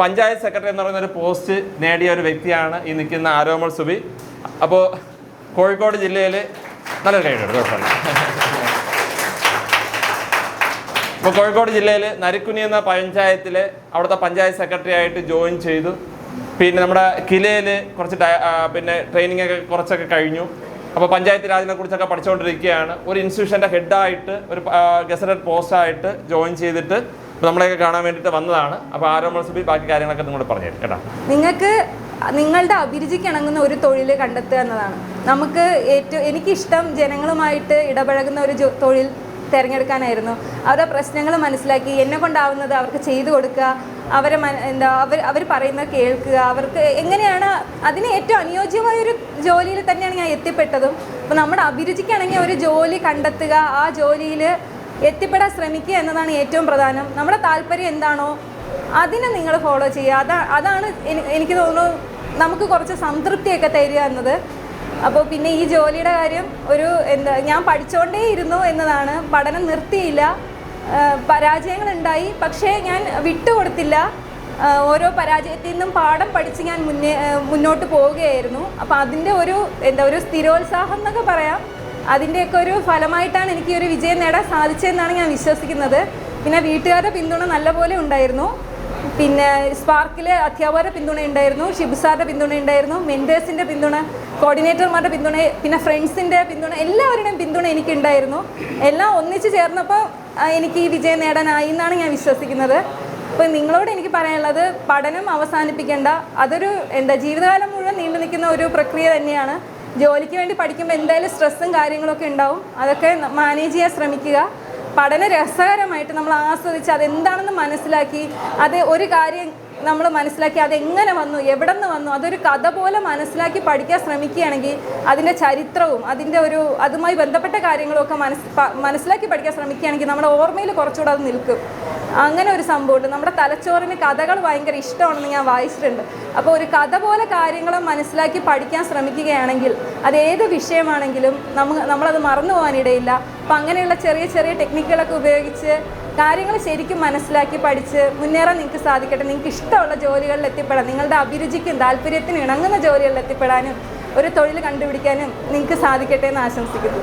Panchayat secretary എന്ന് പറയുന്ന ഒരു പോസ്റ്റ് നേടിയ ഒരു വ്യക്തിയാണ് ഈ നിൽക്കുന്ന ആരോമൾ സുബി. അപ്പോൾ കോഴിക്കോട് ജില്ലയിൽ നല്ലൊരു കൈയ്യടി കുഴപ്പമില്ല ഇപ്പോൾ കോഴിക്കോട് ജില്ലയിൽ നരിക്കുനി എന്ന പഞ്ചായത്തിൽ അവിടുത്തെ പഞ്ചായത്ത് സെക്രട്ടറി ആയിട്ട് ജോയിൻ ചെയ്തു. പിന്നെ നമ്മുടെ കിലയിൽ കുറച്ച് പിന്നെ ട്രെയിനിങ് ഒക്കെ കുറച്ചൊക്കെ കഴിഞ്ഞു. അപ്പോൾ പഞ്ചായത്ത് രാജിനെ കുറിച്ചൊക്കെ പഠിച്ചുകൊണ്ടിരിക്കുകയാണ് ഒരു ഇൻസ്റ്റിറ്റ്യൂഷന്റെ ഹെഡായിട്ട് ഒരു ഗസറ്റഡ് പോസ്റ്റായിട്ട് ജോയിൻ ചെയ്തിട്ട് ഇപ്പോൾ നമ്മളെയൊക്കെ കാണാൻ വേണ്ടിയിട്ട് വന്നതാണ്. അപ്പോൾ ആരോമൾ സുബി ബാക്കി കാര്യങ്ങളൊക്കെ നിങ്ങളോട് പറഞ്ഞു കേട്ടോ. നിങ്ങൾക്ക് നിങ്ങളുടെ അഭിരുചിക്ക് ഇണങ്ങുന്ന ഒരു തൊഴിൽ കണ്ടെത്തുക എന്നതാണ്. നമുക്ക് ഏറ്റവും എനിക്കിഷ്ടം ജനങ്ങളുമായിട്ട് ഇടപഴകുന്ന ഒരു തൊഴിൽ തിരഞ്ഞെടുക്കാനായിരുന്നു. അവരുടെ പ്രശ്നങ്ങൾ മനസ്സിലാക്കി എന്നെ കൊണ്ടാവുന്നത് അവർക്ക് ചെയ്തു കൊടുക്കുക അവരെ എന്താ അവർ അവർ പറയുന്നത് കേൾക്കുക അവർക്ക് എങ്ങനെയാണ് അതിന് ഏറ്റവും അനുയോജ്യമായ ഒരു ജോലിയിൽ തന്നെയാണ് ഞാൻ എത്തിപ്പെട്ടതും. അപ്പോൾ നമ്മുടെ അഭിരുചിക്കാണെങ്കിൽ ഒരു ജോലി കണ്ടെത്തുക ആ ജോലിയിൽ എത്തിപ്പെടാൻ ശ്രമിക്കുക എന്നതാണ് ഏറ്റവും പ്രധാനം. നമ്മുടെ താല്പര്യം എന്താണോ അതിനെ നിങ്ങൾ ഫോളോ ചെയ്യുക. അതാ അതാണ് എനിക്ക് തോന്നുന്നു നമുക്ക് കുറച്ച് സംതൃപ്തിയൊക്കെ തരിക എന്നത്. അപ്പോൾ പിന്നെ ഈ ജോലിയുടെ കാര്യം ഒരു എന്താ ഞാൻ പഠിച്ചുകൊണ്ടേ ഇരുന്നു എന്നതാണ്. പഠനം നിർത്തിയില്ല. പരാജയങ്ങളുണ്ടായി. പക്ഷേ ഞാൻ വിട്ടുകൊടുത്തില്ല. ഓരോ പരാജയത്തിൽ നിന്നും പാഠം പഠിച്ച് ഞാൻ മുന്നേ മുന്നോട്ട് പോവുകയായിരുന്നു. അപ്പോൾ അതിന്റെ ഒരു എന്താ ഒരു സ്ഥിരോത്സാഹം എന്നൊക്കെ പറയാം. അതിന്റെയൊക്കെ ഒരു ഫലമായിട്ടാണ് എനിക്ക് ഒരു വിജയം നേടാൻ സാധിച്ചതെന്നാണ് ഞാൻ വിശ്വസിക്കുന്നത്. പിന്നെ വീട്ടുകാരുടെ പിന്തുണ നല്ലപോലെ ഉണ്ടായിരുന്നു. പിന്നെ സ്പാർക്കിലെ അധ്യാപകരുടെ പിന്തുണ ഉണ്ടായിരുന്നു ഷിബുസാറിന്റെ പിന്തുണ ഉണ്ടായിരുന്നു മെന്റേഴ്സിന്റെ പിന്തുണ കോർഡിനേറ്റർമാരുടെ പിന്തുണ പിന്നെ ഫ്രണ്ട്സിന്റെ പിന്തുണ എല്ലാവരുടെയും പിന്തുണ എനിക്കുണ്ടായിരുന്നു. എല്ലാം ഒന്നിച്ച് ചേർന്നപ്പോൾ എനിക്ക് ഈ വിജയം നേടാനായി എന്നാണ് ഞാൻ വിശ്വസിക്കുന്നത്. അപ്പോൾ നിങ്ങളോട് എനിക്ക് പറയാനുള്ളത് പഠനം അവസാനിപ്പിക്കേണ്ട. അതൊരു എന്താ ജീവിതകാലം മുഴുവൻ നീണ്ടു നിൽക്കുന്ന ഒരു പ്രക്രിയ തന്നെയാണ്. ജോലിക്ക് വേണ്ടി പഠിക്കുമ്പോൾ എന്തായാലും സ്ട്രെസ്സും കാര്യങ്ങളൊക്കെ ഉണ്ടാവും. അതൊക്കെ മാനേജ് ചെയ്യാൻ ശ്രമിക്കുക. പഠന രസകരമായിട്ട് നമ്മൾ ആസ്വദിച്ച് അതെന്താണെന്ന് മനസ്സിലാക്കി. അത് ഒരു കാര്യം നമ്മൾ മനസ്സിലാക്കി അതെങ്ങനെ വന്നു എവിടെ നിന്ന് വന്നു അതൊരു കഥ പോലെ മനസ്സിലാക്കി പഠിക്കാൻ ശ്രമിക്കുകയാണെങ്കിൽ അതിന്റെ ചരിത്രവും അതിന്റെ ഒരു അതുമായി ബന്ധപ്പെട്ട കാര്യങ്ങളൊക്കെ മനസ് മനസ്സിലാക്കി പഠിക്കാൻ ശ്രമിക്കുകയാണെങ്കിൽ നമ്മുടെ ഓർമ്മയിൽ കുറച്ചുകൂടെ അത് നിൽക്കും. അങ്ങനെ ഒരു സംഭവമുണ്ട്. നമ്മുടെ തലച്ചോറിന് കഥകൾ ഭയങ്കര ഇഷ്ടമാണെന്ന് ഞാൻ വായിച്ചിട്ടുണ്ട്. അപ്പോൾ ഒരു കഥ പോലെ കാര്യങ്ങൾ മനസ്സിലാക്കി പഠിക്കാൻ ശ്രമിക്കുകയാണെങ്കിൽ അത് ഏത് വിഷയമാണെങ്കിലും നമുക്ക് നമ്മളത് മറന്നു പോകാനിടയില്ല. അപ്പോൾ അങ്ങനെയുള്ള ചെറിയ ചെറിയ ടെക്നിക്കുകളൊക്കെ ഉപയോഗിച്ച് കാര്യങ്ങൾ ശരിക്കും മനസ്സിലാക്കി പഠിച്ച് മുന്നേറാൻ നിങ്ങൾക്ക് സാധിക്കട്ടെ. നിങ്ങൾക്ക് ഇഷ്ടമുള്ള ജോലികളിൽ എത്തിപ്പെടാൻ നിങ്ങളുടെ അഭിരുചിക്കും താല്പര്യത്തിനും ഇണങ്ങുന്ന ജോലികളിൽ എത്തിപ്പെടാനും ഒരു തൊഴിൽ കണ്ടുപിടിക്കാനും നിങ്ങൾക്ക് സാധിക്കട്ടെ എന്ന് ആശംസിക്കുന്നു.